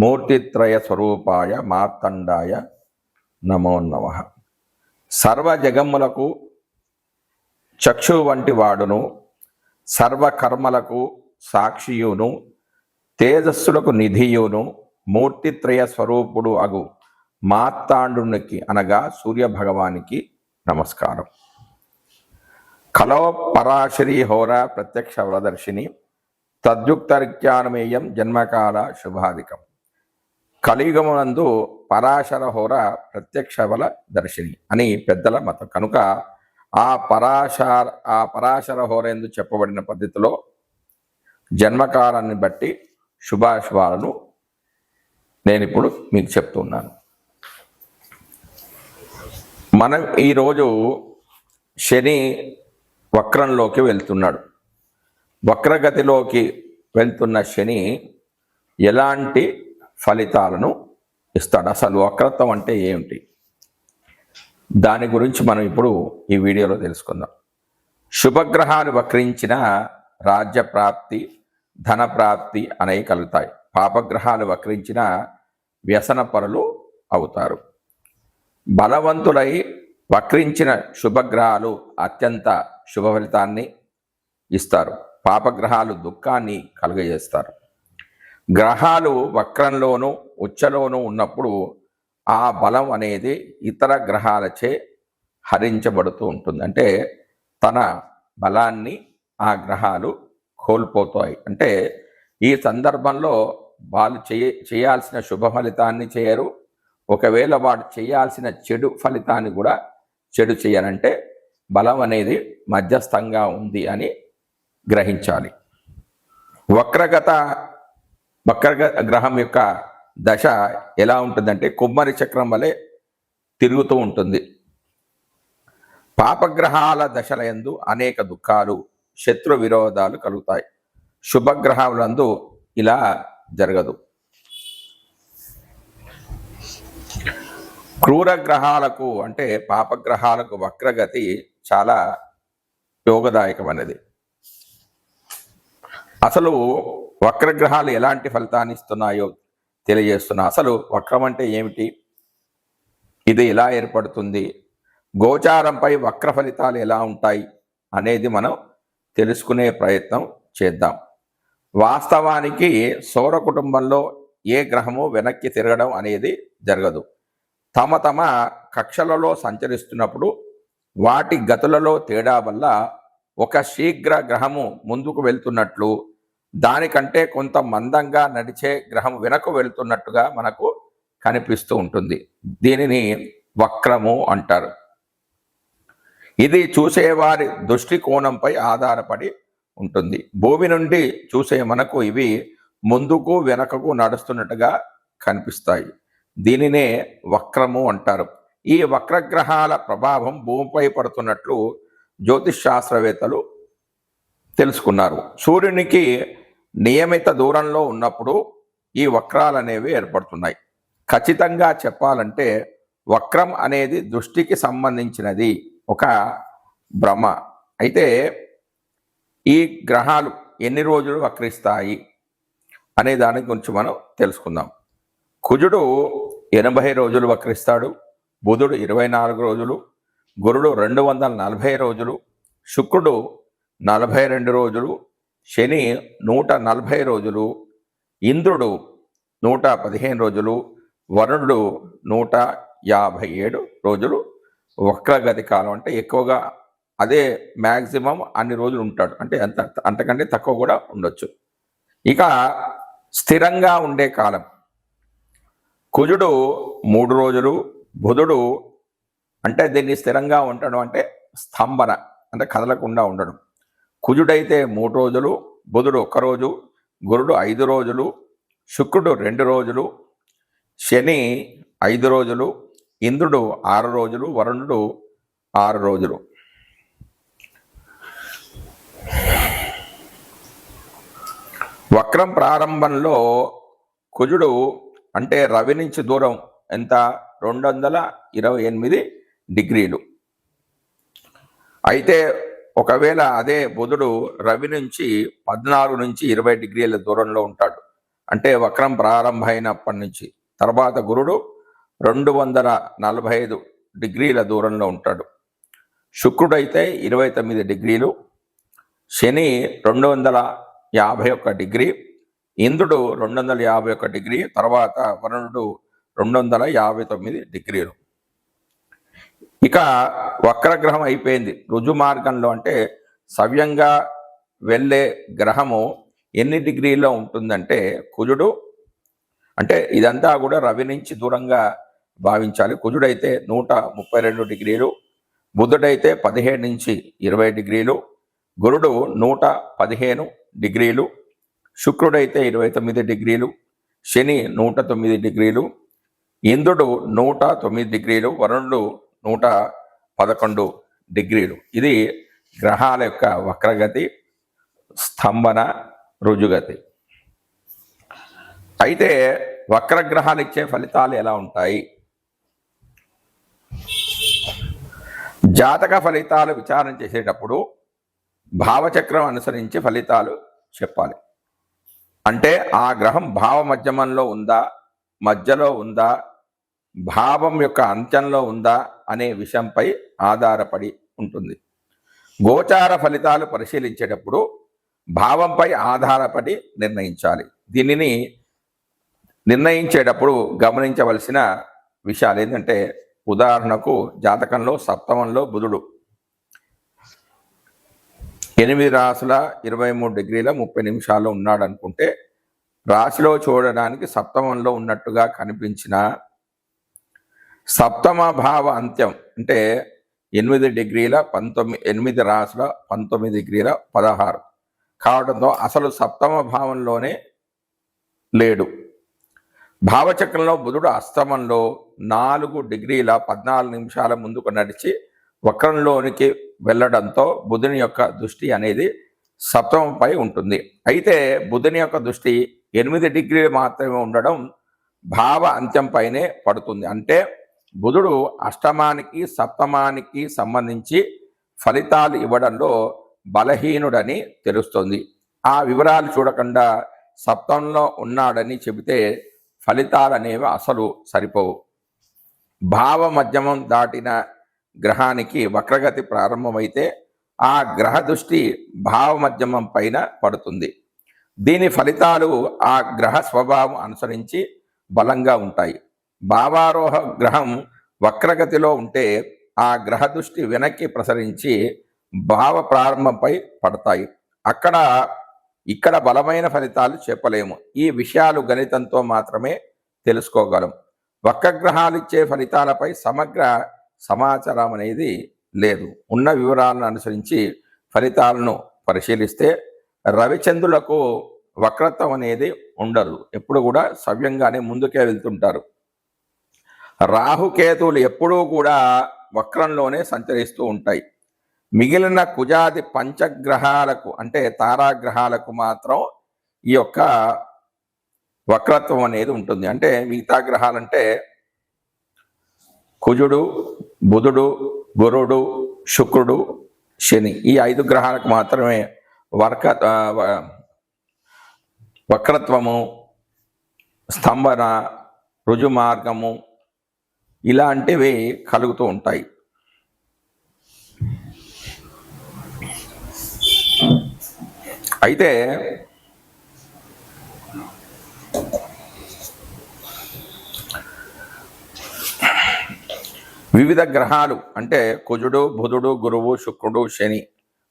మూర్తిత్రయ స్వరూపాయ మార్తండాయ నమో నమ. సర్వజగమ్ములకు చక్షు వంటి వాడును సర్వకర్మలకు సాక్షియును తేజస్సులకు నిధియును మూర్తిత్రయ స్వరూపుడు అగు మార్తాండునికి అనగా సూర్య భగవానికి నమస్కారం. కలో పరాశరి హోర ప్రత్యక్ష వరదర్శిని తద్యుక్తరిత్యానమేయం జన్మకాల శుభాధికం కలియుగమునందు పరాశర హోర ప్రత్యక్ష బల దర్శిని అని పెద్దల మతం. కనుక ఆ పరాశర ఆ పరాశర హోర ఎందు చెప్పబడిన పద్ధతిలో జన్మకాలాన్ని బట్టి శుభాశుభాలను నేను ఇప్పుడు మీకు చెప్తున్నాను. మనం ఈరోజు శని వక్రంలోకి వెళ్తున్నాడు. వక్రగతిలోకి వెళ్తున్న శని ఎలాంటి ఫలితాలను ఇస్తాడు. అసలు వక్రత్వం అంటే ఏమిటి? దాని గురించి మనం ఇప్పుడు ఈ వీడియోలో తెలుసుకుందాం. శుభగ్రహాలు వక్రించిన రాజ్య ప్రాప్తి ధన ప్రాప్తి అనేవి కలుగుతాయి. పాపగ్రహాలు వక్రించిన వ్యసన పరులు అవుతారు. బలవంతులై వక్రించిన శుభగ్రహాలు అత్యంత శుభ ఫలితాన్ని ఇస్తారు. పాపగ్రహాలు దుఃఖాన్ని కలుగజేస్తారు. గ్రహాలు వక్రంలోనూ ఉచ్చలోనూ ఉన్నప్పుడు ఆ బలం అనేది ఇతర గ్రహాలచే హరించబడుతూ ఉంటుంది. అంటే తన బలాన్ని ఆ గ్రహాలు కోల్పోతాయి. అంటే ఈ సందర్భంలో వాళ్ళు చేయ చేయాల్సిన శుభ ఫలితాన్ని చేయరు. ఒకవేళ వాడు చేయాల్సిన చెడు ఫలితాన్ని కూడా చెడు చేయనంటే బలం అనేది మధ్యస్థంగా ఉంది అని గ్రహించాలి. వక్రగత వక్రగ గ్రహం యొక్క దశ ఎలా ఉంటుందంటే కుమ్మరి చక్రం వలె తిరుగుతూ ఉంటుంది. పాపగ్రహాల దశల యందు అనేక దుఃఖాలు శత్రు విరోధాలు కలుగుతాయి. శుభగ్రహములందు ఇలా జరగదు. క్రూర గ్రహాలకు అంటే పాపగ్రహాలకు వక్రగతి చాలా యోగదాయకమైనది. అసలు వక్రగ్రహాలు ఎలాంటి ఫలితాన్ని ఇస్తున్నాయో తెలియజేస్తున్నా. అసలు వక్రం అంటే ఏమిటి? ఇది ఎలా ఏర్పడుతుంది? గోచారంపై వక్ర ఫలితాలు ఎలా ఉంటాయి? అనేది మనం తెలుసుకునే ప్రయత్నం చేద్దాం. వాస్తవానికి సౌర కుటుంబంలో ఏ గ్రహము వెనక్కి తిరగడం అనేది జరగదు. తమ తమ కక్షలలో సంచరిస్తున్నప్పుడు వాటి గతులలో తేడా వల్ల ఒక శీఘ్ర గ్రహము ముందుకు వెళ్తున్నట్లు దానికంటే కొంత మందంగా నడిచే గ్రహం వెనక్కు వెళ్తున్నట్టుగా మనకు కనిపిస్తూ ఉంటుంది. దీనిని వక్రము అంటారు. ఇది చూసేవారి దృష్టికోణంపై ఆధారపడి ఉంటుంది. భూమి నుండి చూసే మనకు ఇవి ముందుకు వెనకకు నడుస్తున్నట్టుగా కనిపిస్తాయి. దీనినే వక్రము అంటారు. ఈ వక్రగ్రహాల ప్రభావం భూమిపై పడుతున్నట్లు జ్యోతిష్ శాస్త్రవేత్తలు తెలుసుకున్నారు. సూర్యునికి నియమిత దూరంలో ఉన్నప్పుడు ఈ వక్రాలు అనేవి ఏర్పడుతున్నాయి. ఖచ్చితంగా చెప్పాలంటే వక్రం అనేది దృష్టికి సంబంధించినది ఒక భ్రమ. అయితే ఈ గ్రహాలు ఎన్ని రోజులు వక్రిస్తాయి అనే దాని గురించి మనం తెలుసుకుందాం. కుజుడు ఎనభై రోజులు వక్రిస్తాడు బుధుడు ఇరవై నాలుగు రోజులు గురుడు రెండు వందల నలభై రోజులు శుక్రుడు నలభై రెండు రోజులు శని నూట నలభై రోజులు ఇంద్రుడు నూట పదిహేను రోజులు వరుణుడు నూట యాభై ఏడు రోజులు వక్రగతి కాలం. అంటే ఎక్కువగా అదే మ్యాక్సిమం అన్ని రోజులు ఉంటాడు. అంటే అంత అంతకంటే తక్కువ కూడా ఉండొచ్చు. ఇక స్థిరంగా ఉండే కాలం. కుజుడు మూడు రోజులు బుధుడు అంటే దీన్ని స్థిరంగా ఉండడం అంటే స్తంభన అంటే కదలకుండా ఉండడం. కుజుడైతే మూడు రోజులు బుధుడు ఒక్క రోజు గురుడు ఐదు రోజులు శుక్రుడు రెండు రోజులు శని ఐదు రోజులు ఇంద్రుడు ఆరు రోజులు వరుణుడు ఆరు రోజులు. వక్రం ప్రారంభంలో కుజుడు అంటే రవి నుంచి దూరం ఎంత? రెండు వందల ఇరవై ఎనిమిది డిగ్రీలు. అయితే ఒకవేళ అదే బుధుడు రవి నుంచి పద్నాలుగు నుంచి ఇరవై డిగ్రీల దూరంలో ఉంటాడు. అంటే వక్రం ప్రారంభమైనప్పటి నుంచి. తర్వాత గురుడు రెండు వందల నలభై ఐదు డిగ్రీల దూరంలో ఉంటాడు. శుక్రుడైతే ఇరవై తొమ్మిది డిగ్రీలు. శని రెండు వందల యాభై ఒక్క డిగ్రీ. ఇంద్రుడు రెండు వందల యాభై ఒక్క డిగ్రీ. తర్వాత వరుణుడు రెండు వందల యాభై తొమ్మిది డిగ్రీలు. ఇక వక్రగ్రహం అయిపోయింది. రుజు మార్గంలో అంటే సవ్యంగా వెళ్ళే గ్రహము ఎన్ని డిగ్రీలో ఉంటుందంటే కుజుడు అంటే ఇదంతా కూడా రవి నుంచి దూరంగా భావించాలి. కుజుడైతే నూట ముప్పై రెండు డిగ్రీలు బుధుడైతే పదిహేడు నుంచి ఇరవై డిగ్రీలు గురుడు నూట పదిహేను డిగ్రీలు శుక్రుడైతే ఇరవై తొమ్మిది డిగ్రీలు శని నూట తొమ్మిది డిగ్రీలు ఇంద్రుడు నూట తొమ్మిది డిగ్రీలు వరుణుడు నూట పదకొండు డిగ్రీలు. ఇది గ్రహాల యొక్క వక్రగతి స్తంభన రుజుగతి. అయితే వక్రగ్రహాలు ఇచ్చే ఫలితాలు ఎలా ఉంటాయి? జాతక ఫలితాలు విచారణ చేసేటప్పుడు భావచక్రం అనుసరించి ఫలితాలు చెప్పాలి. అంటే ఆ గ్రహం భావ మధ్యమంలో ఉందా మధ్యలో ఉందా భావం యొక్క అంత్యంలో ఉందా అనే విషయంపై ఆధారపడి ఉంటుంది. గోచార ఫలితాలు పరిశీలించేటప్పుడు భావంపై ఆధారపడి నిర్ణయించాలి. దీనిని నిర్ణయించేటప్పుడు గమనించవలసిన విషయాలు ఏంటంటే ఉదాహరణకు జాతకంలో సప్తమంలో బుధుడు. ఎనిమిది రాసుల ఇరవై మూడు డిగ్రీల ముప్పై నిమిషాల్లో ఉన్నాడు అనుకుంటే రాశిలో చూడడానికి సప్తమంలో ఉన్నట్టుగా కనిపించిన సప్తమ భావ అంత్యం అంటే ఎనిమిది డిగ్రీల పంతొమ్మిది ఎనిమిది రాసుల పంతొమ్మిది డిగ్రీల పదహారు. కావడంతో అసలు సప్తమ భావంలోనే లేడు. భావచక్రంలో బుధుడు అస్తమంలో నాలుగు డిగ్రీల పద్నాలుగు నిమిషాల ముందుకు నడిచి వక్రంలోనికి వెళ్ళడంతో బుధుని యొక్క దృష్టి అనేది సప్తమంపై ఉంటుంది. అయితే బుధుని యొక్క దృష్టి ఎనిమిది డిగ్రీలు మాత్రమే ఉండడం భావ అంత్యంపైనే పడుతుంది. అంటే బుధుడు అష్టమానికి సప్తమానికి సంబంధించి ఫలితాలు ఇవ్వడంలో బలహీనుడని తెలుస్తుంది. ఆ వివరాలు చూడకుండా సప్తంలో ఉన్నాడని చెబితే ఫలితాలు అనేవి అసలు సరిపోవు. భావ మధ్యమం దాటిన గ్రహానికి వక్రగతి ప్రారంభమైతే ఆ గ్రహ దృష్టి భావ మధ్యమం పైన పడుతుంది. దీని ఫలితాలు ఆ గ్రహ స్వభావం అనుసరించి బలంగా ఉంటాయి. భావారోహ గ్రహం వక్రగతిలో ఉంటే ఆ గ్రహ దృష్టి వెనక్కి ప్రసరించి భావ ప్రారంభంపై పడతాయి. అక్కడ ఇక్కడ బలమైన ఫలితాలు చెప్పలేము ఈ విషయాలు గణితంతో మాత్రమే తెలుసుకోగలం. వక్రగ్రహాలు ఇచ్చే ఫలితాలపై సమగ్ర సమాచారం అనేది లేదు. ఉన్న వివరాలను అనుసరించి ఫలితాలను పరిశీలిస్తే రవిచంద్రులకు వక్రత్వం అనేది ఉండదు. ఎప్పుడు కూడా సవ్యంగానే ముందుకే వెళ్తుంటారు. రాహుకేతువులు ఎప్పుడూ కూడా వక్రంలోనే సంచరిస్తూ ఉంటాయి. మిగిలిన కుజాది పంచగ్రహాలకు అంటే తారాగ్రహాలకు మాత్రం ఈ యొక్క వక్రత్వం అనేది ఉంటుంది. అంటే మిగతా గ్రహాలంటే కుజుడు బుధుడు గురుడు శుక్రుడు శని ఈ ఐదు గ్రహాలకు మాత్రమే వర్క వక్రత్వము స్తంభన రుజు మార్గము ఇలాంటివి కలుగుతూ ఉంటాయి. అయితే వివిధ గ్రహాలు అంటే కుజుడు బుధుడు గురువు శుక్రుడు శని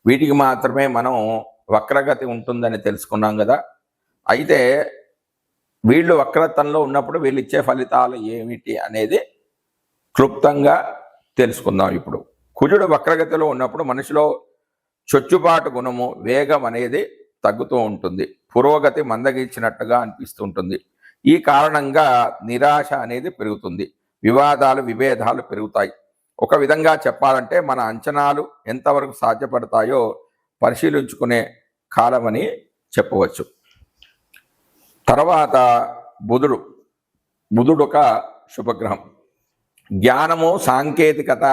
వీటికి మాత్రమే మనం వక్రగతి ఉంటుందని తెలుసుకున్నాం కదా. అయితే వీళ్ళు వక్రతంలో ఉన్నప్పుడు వీళ్ళు ఇచ్చే ఫలితాలు ఏమిటి అనేది క్లుప్తంగా తెలుసుకుందాం ఇప్పుడు. కుజుడు వక్రగతిలో ఉన్నప్పుడు మనిషిలో చొచ్చుబాటు గుణము వేగం అనేది తగ్గుతూ ఉంటుంది. పురోగతి మందగించినట్టుగా అనిపిస్తుంటుంది. ఈ కారణంగా నిరాశ అనేది పెరుగుతుంది. వివాదాలు విభేదాలు పెరుగుతాయి. ఒక విధంగా చెప్పాలంటే మన అంచనాలు ఎంతవరకు సాధ్యపడతాయో పరిశీలించుకునే కాలమని చెప్పవచ్చు. తర్వాత బుధుడు. బుధుడు ఒక శుభగ్రహం. జ్ఞానము సాంకేతికత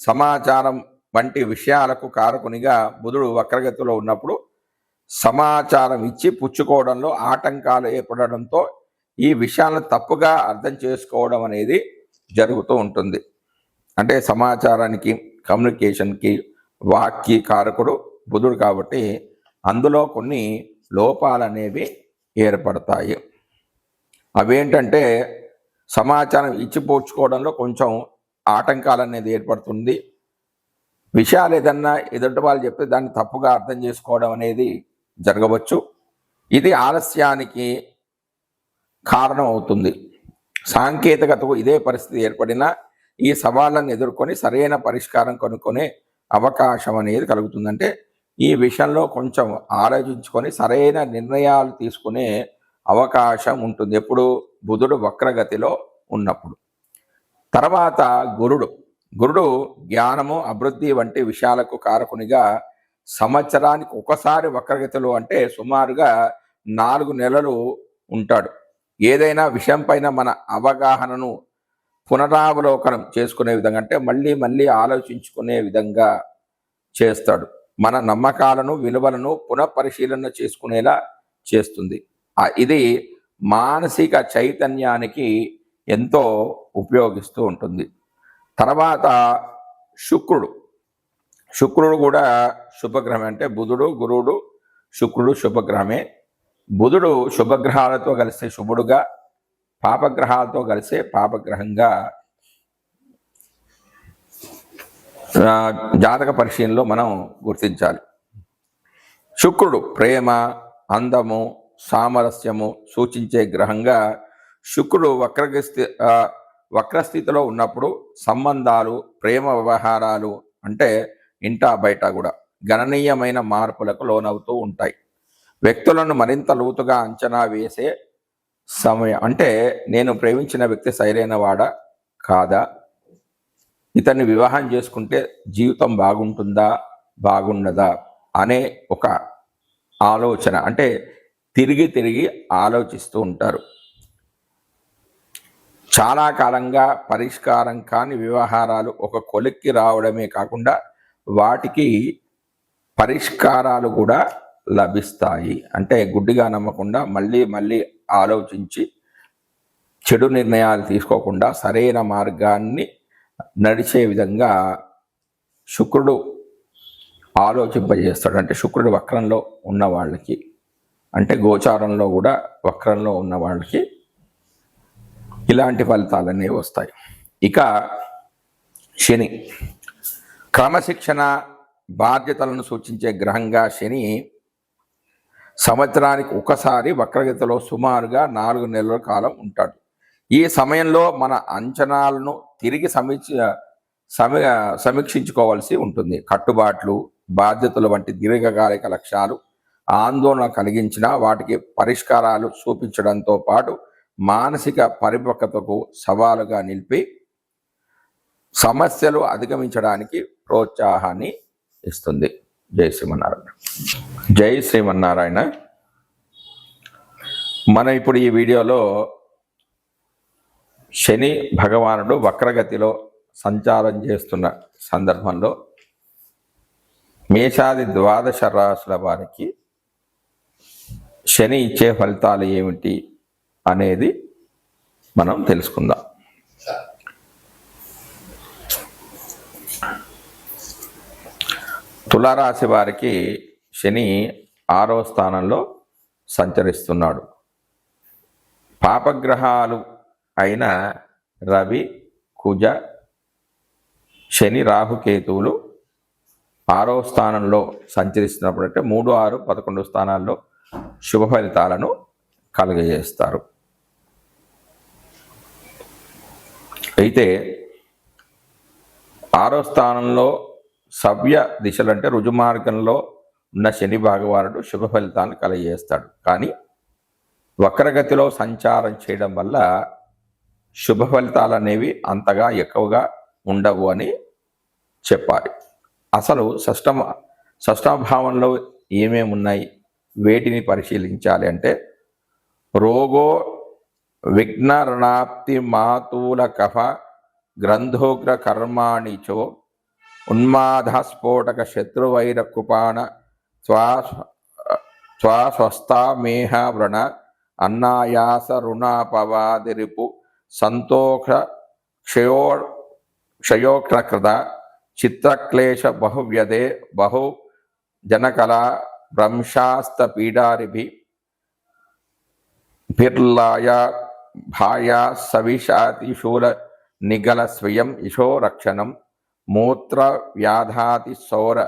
సమాచారం వంటి విషయాలకు కారకునిగా బుధుడు వక్రగతిలో ఉన్నప్పుడు సమాచారం ఇచ్చి పుచ్చుకోవడంలో ఆటంకాలు ఏర్పడడంతో ఈ విషయాలను తప్పుగా అర్థం చేసుకోవడం అనేది జరుగుతూ ఉంటుంది. అంటే సమాచారానికి కమ్యూనికేషన్కి వాక్కి కారకుడు బుధుడు కాబట్టి అందులో కొన్ని లోపాలు అనేవి ఏర్పడతాయి. అవేంటంటే సమాచారం ఇచ్చిపోచుకోవడంలో కొంచెం ఆటంకాలు అనేది ఏర్పడుతుంది. విషయాలు ఏదన్నా ఎదుటి వాళ్ళు చెప్తే దాన్ని తప్పుగా అర్థం చేసుకోవడం అనేది జరగవచ్చు. ఇది ఆలస్యానికి కారణం అవుతుంది సాంకేతికతకు ఇదే పరిస్థితి ఏర్పడినా ఈ సవాళ్ళను ఎదుర్కొని సరైన పరిష్కారం కనుక్కునే అవకాశం అనేది కలుగుతుందంటే ఈ విషయంలో కొంచెం ఆలోచించుకొని సరైన నిర్ణయాలు తీసుకునే అవకాశం ఉంటుంది. ఎప్పుడు బుధుడు వక్రగతిలో ఉన్నప్పుడు. తర్వాత గురుడు. గురుడు జ్ఞానము అభివృద్ధి వంటి విషయాలకు కారకునిగా సంవత్సరానికి ఒకసారి వక్రగతిలో అంటే సుమారుగా నాలుగు నెలలు ఉంటాడు. ఏదైనా విషయం పైన మన అవగాహనను పునరావలోకనం చేసుకునే విధంగా అంటే మళ్ళీ మళ్ళీ ఆలోచించుకునే విధంగా చేస్తాడు. మన నమ్మకాలను విలువలను పునఃపరిశీలన చేసుకునేలా చేస్తుంది. ఇది మానసిక చైతన్యానికి ఎంతో ఉపయోగిస్తూ ఉంటుంది. తర్వాత శుక్రుడు. శుక్రుడు కూడా శుభగ్రహం అంటే బుధుడు గురువుడు శుక్రుడు శుభగ్రహమే. బుధుడు శుభగ్రహాలతో కలిసే శుభుడుగా పాపగ్రహాలతో కలిసే పాపగ్రహంగా జాతక పరిశీలనలో మనం గుర్తించాలి. శుక్రుడు ప్రేమ అందము సామరస్యము సూచించే గ్రహంగా శుక్రుడు వక్రగస్థి వక్రస్థితిలో ఉన్నప్పుడు సంబంధాలు ప్రేమ వ్యవహారాలు అంటే ఇంటా బయట కూడా గణనీయమైన మార్పులకు లోనవుతూ ఉంటాయి. వ్యక్తులను మరింత లోతుగా అంచనా వేసే సమయం అంటే నేను ప్రేమించిన వ్యక్తి సరైన వాడా? కాదా? ఇతన్ని వివాహం చేసుకుంటే జీవితం బాగుంటుందా? బాగుండదా? అనే ఒక ఆలోచన అంటే తిరిగి తిరిగి ఆలోచిస్తూ ఉంటారు. చాలా కాలంగా పరిష్కారం కాని వ్యవహారాలు ఒక కొలిక్కి రావడమే కాకుండా వాటికి పరిష్కారాలు కూడా లభిస్తాయి. అంటే గుడ్డిగా నమ్మకుండా మళ్ళీ మళ్ళీ ఆలోచించి చెడు నిర్ణయాలు తీసుకోకుండా సరైన మార్గాన్ని నడిచే విధంగా శుక్రుడు ఆలోచింపజేస్తాడు. అంటే శుక్రుడు వక్రంలో ఉన్న వాళ్ళకి అంటే గోచారంలో కూడా వక్రంలో ఉన్న వాళ్ళకి ఇలాంటి ఫలితాలన్నీ వస్తాయి. ఇక శని. క్రమశిక్షణ బాధ్యతలను సూచించే గ్రహంగా శని సంవత్సరానికి ఒకసారి వక్రగతిలో సుమారుగా నాలుగు నెలల కాలం ఉంటాడు. ఈ సమయంలో మన అంచనాలను తిరిగి సమీక్ష సమీ సమీక్షించుకోవాల్సి ఉంటుంది. కట్టుబాట్లు బాధ్యతలు వంటి దీర్ఘకాలిక లక్ష్యాలు ఆందోళన కలిగించిన వాటికి పరిష్కారాలు చూపించడంతో పాటు మానసిక పరిపక్వతకు సవాలుగా నిలిపి సమస్యలు అధిగమించడానికి ప్రోత్సాహాన్ని ఇస్తుంది. జై శ్రీమన్నారాయణ. జై శ్రీమన్నారాయణ. మనం ఇప్పుడు ఈ వీడియోలో శని భగవానుడు వక్రగతిలో సంచారం చేస్తున్న సందర్భంలో మేషాది ద్వాదశ రాసుల వారికి శని ఇచ్చే ఫలితాలు ఏమిటి అనేది మనం తెలుసుకుందాం. తులారాశి వారికి శని ఆరో స్థానంలో సంచరిస్తున్నాడు. పాపగ్రహాలు అయిన రవి కుజ శని రాహుకేతువులు ఆరో స్థానంలో సంచరిస్తున్నప్పుడు అంటే మూడు ఆరు పదకొండు స్థానాల్లో శుభ ఫలితాలను కలుగజేస్తారు. అయితే ఆరో స్థానంలో సవ్య దిశలు అంటే రుజుమార్గంలో ఉన్న శని భాగవారుడు శుభ ఫలితాలను కలగజేస్తాడు. కానీ వక్రగతిలో సంచారం చేయడం వల్ల శుభ ఫలితాలు అనేవి అంతగా ఎక్కువగా ఉండవు అని చెప్పాలి. అసలు షష్టమ షష్టభావంలో ఏమేమి ఉన్నాయి వేటిని పరిశీలించాలి అంటే రోగో విఘ్నరణాప్తి మాతూల కఫ గ్రంథోగ్ర కర్మాణిచో ఉన్మాద స్ఫోటక శత్రువైర కృపాణ శ్వాస శ్వాస్వస్థామేహ వ్రణ అన్నాయాస రుణాపవాదిరిపు సంతోష క్షయో క్షయోక్షకృత చిత్రక్లేశ బహువ్యదే బహు జనకల భ్రంశాస్తపీడారిభి పిర్లాయ భాయా సవిషాతి శూల నిగల స్వయం ఇషో రక్షణం మూత్ర వ్యాధాతి సౌర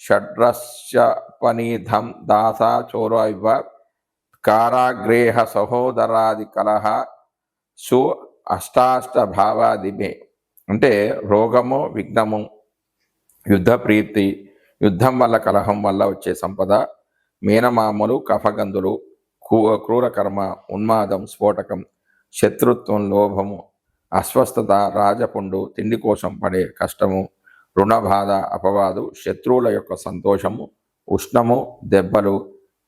షడ్రస్య పనీధం దాసా చోర ఇవ కారాగ్రేహ సహోదరాది కలహ సు అష్టాష్ట భావాదిమే అంటే రోగము విఘ్నము యుద్ధ ప్రీతి యుద్ధం వల్ల కలహం వల్ల వచ్చే సంపద మీనమామలు కఫగంధులు కూ- క్రూర కర్మ ఉన్మాదం స్ఫోటకం శత్రుత్వం లోభము అస్వస్థత రాజపుండు తిండి కోసం పడే కష్టము రుణబాధ అపవాదు శత్రువుల యొక్క సంతోషము ఉష్ణము దెబ్బలు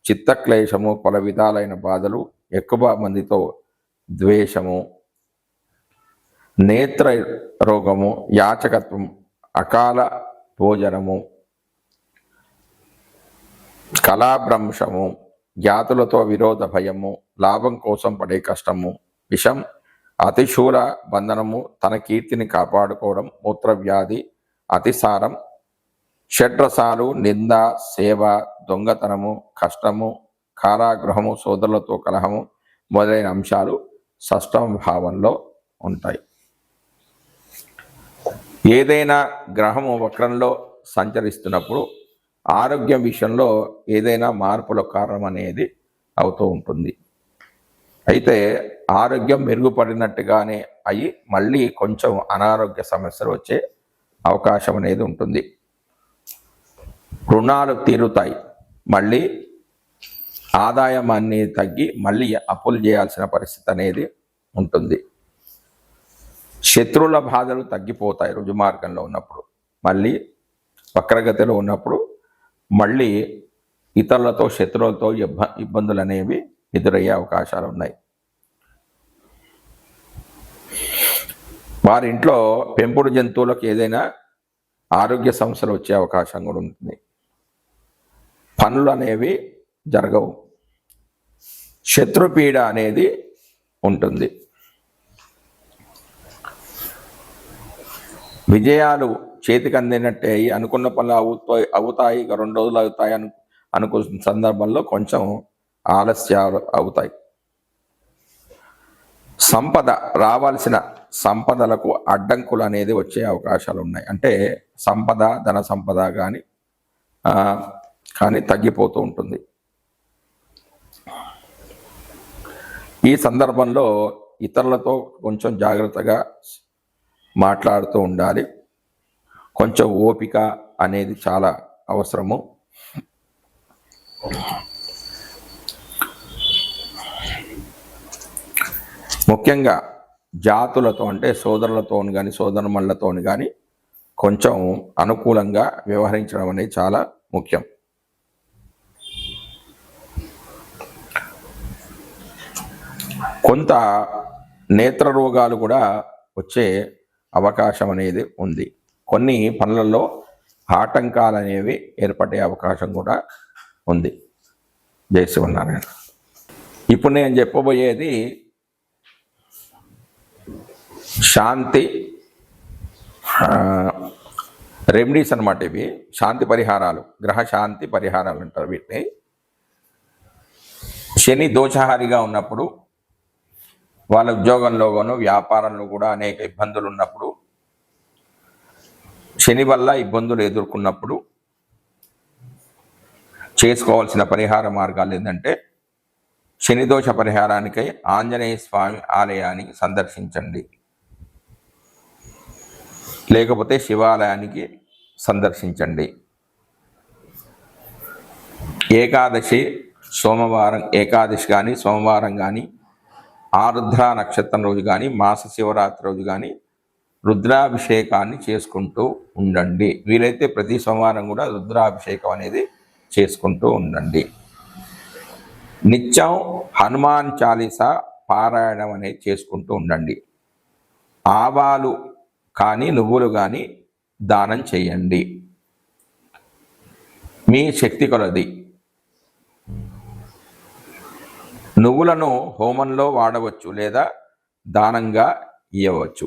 చిత్తక్లేశము పలు విధాలైన బాధలు ఎక్కువ మందితో ద్వేషము నేత్ర రోగము యాచకత్వం అకాల భోజనము కళాభ్రంశము జాతులతో విరోధ భయము లాభం కోసం పడే కష్టము విషం అతిశూల బంధనము తన కీర్తిని కాపాడుకోవడం మూత్రవ్యాధి అతిసారం షడ్రసాలు నింద సేవ దొంగతనము కష్టము కారాగృహము సోదరులతో కలహము మొదలైన అంశాలు షష్టమ భావంలో ఉంటాయి. ఏదైనా గ్రహము వక్రంలో సంచరిస్తున్నప్పుడు ఆరోగ్యం విషయంలో ఏదైనా మార్పుల కారణం అనేది అవుతూ ఉంటుంది. అయితే ఆరోగ్యం మెరుగుపడినట్టుగానే అయి మళ్ళీ కొంచెం అనారోగ్య సమస్యలు వచ్చే అవకాశం అనేది ఉంటుంది. రుణాలు తీరుతాయి. మళ్ళీ ఆదాయం అనేది తగ్గి మళ్ళీ అప్పులు చేయాల్సిన పరిస్థితి అనేది ఉంటుంది. శత్రువుల బాధలు తగ్గిపోతాయి రుజుమార్గంలో ఉన్నప్పుడు. మళ్ళీ వక్రగతిలో ఉన్నప్పుడు మళ్ళీ ఇతరులతో శత్రువులతో ఇబ్బ ఇబ్బందులు అనేవి ఎదురయ్యే అవకాశాలు ఉన్నాయి. వారి ఇంట్లో పెంపుడు జంతువులకు ఏదైనా ఆరోగ్య సమస్యలు వచ్చే అవకాశం కూడా ఉంటుంది. పనులు అనేవి జరగవు. శత్రుపీడ అనేది ఉంటుంది. విజయాలు చేతికి అందినట్టే అయ్యి అనుకున్న పనులు అవుతాయి అవుతాయి ఇక రెండు రోజులు అవుతాయి అను అనుకున్న సందర్భంలో కొంచెం ఆలస్యాలు అవుతాయి. సంపద రావాల్సిన సంపదలకు అడ్డంకులు అనేది వచ్చే అవకాశాలు ఉన్నాయి. అంటే సంపద ధన సంపద కానీ కానీ తగ్గిపోతూ ఉంటుంది. ఈ సందర్భంలో ఇతరులతో కొంచెం జాగ్రత్తగా మాట్లాడుతూ ఉండాలి. కొంచెం ఓపిక అనేది చాలా అవసరము. ముఖ్యంగా జాతులతో అంటే సోదరులతో కానీ సోదరుమళ్ళతో కానీ కొంచెం అనుకూలంగా వ్యవహరించడం అనేది చాలా ముఖ్యం. కొంత నేత్ర రోగాలు కూడా వచ్చే అవకాశం అనేది ఉంది. కొన్ని పనులలో ఆటంకాలు అనేవి ఏర్పడే అవకాశం కూడా ఉంది. జై శివనారాయణ ఇప్పుడు నేను చెప్పబోయేది శాంతి రెమెడీస్ అనమాట ఇవి. శాంతి పరిహారాలు గ్రహ శాంతి పరిహారాలు అంటారు వీటిని. శని దోషహారిగా ఉన్నప్పుడు వాళ్ళ ఉద్యోగంలోగాను వ్యాపారంలో కూడా అనేక ఇబ్బందులు ఉన్నప్పుడు శని వల్ల ఇబ్బందులు ఎదుర్కొన్నప్పుడు చేసుకోవాల్సిన పరిహార మార్గాలు ఏంటంటే శనిదోష పరిహారానికై ఆంజనేయ స్వామి ఆలయాన్ని సందర్శించండి. లేకపోతే శివాలయానికి సందర్శించండి. ఏకాదశి సోమవారం ఏకాదశి కానీ సోమవారం కానీ ఆరుద్ర నక్షత్రం రోజు కానీ మాస శివరాత్రి రోజు కానీ రుద్రాభిషేకాన్ని చేసుకుంటూ ఉండండి. వీలైతే ప్రతి సోమవారం కూడా రుద్రాభిషేకం అనేది చేసుకుంటూ ఉండండి. నిత్యం హనుమాన్ చాలీసా పారాయణం అనేది చేసుకుంటూ ఉండండి. ఆవాలు కానీ నువ్వులు కానీ దానం చేయండి. మీ శక్తి కొలది. నువ్వులను హోమంలో వాడవచ్చు లేదా దానంగా ఇవ్వవచ్చు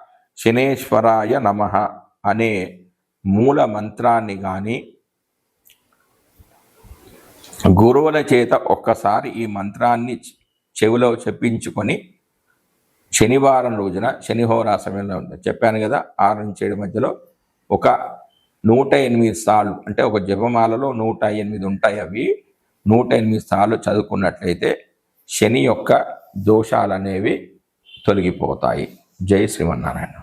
శనేశ్వరాయ నమ అనే మూల మంత్రాన్ని కానీ గురువుల చేత ఒక్కసారి ఈ మంత్రాన్ని చెవిలో చెప్పించుకొని శనివారం రోజున శనిహోరా సమయంలో ఉంది చెప్పాను కదా ఆరు నుంచి ఏడు మధ్యలో ఒక నూట ఎనిమిది సార్లు అంటే ఒక జపమాలలో నూట ఎనిమిది ఉంటాయి అవి నూట ఎనిమిది సార్లు చదువుకున్నట్లయితే శని యొక్క దోషాలు అనేవి తొలగిపోతాయి. జై శ్రీమన్నారాయణ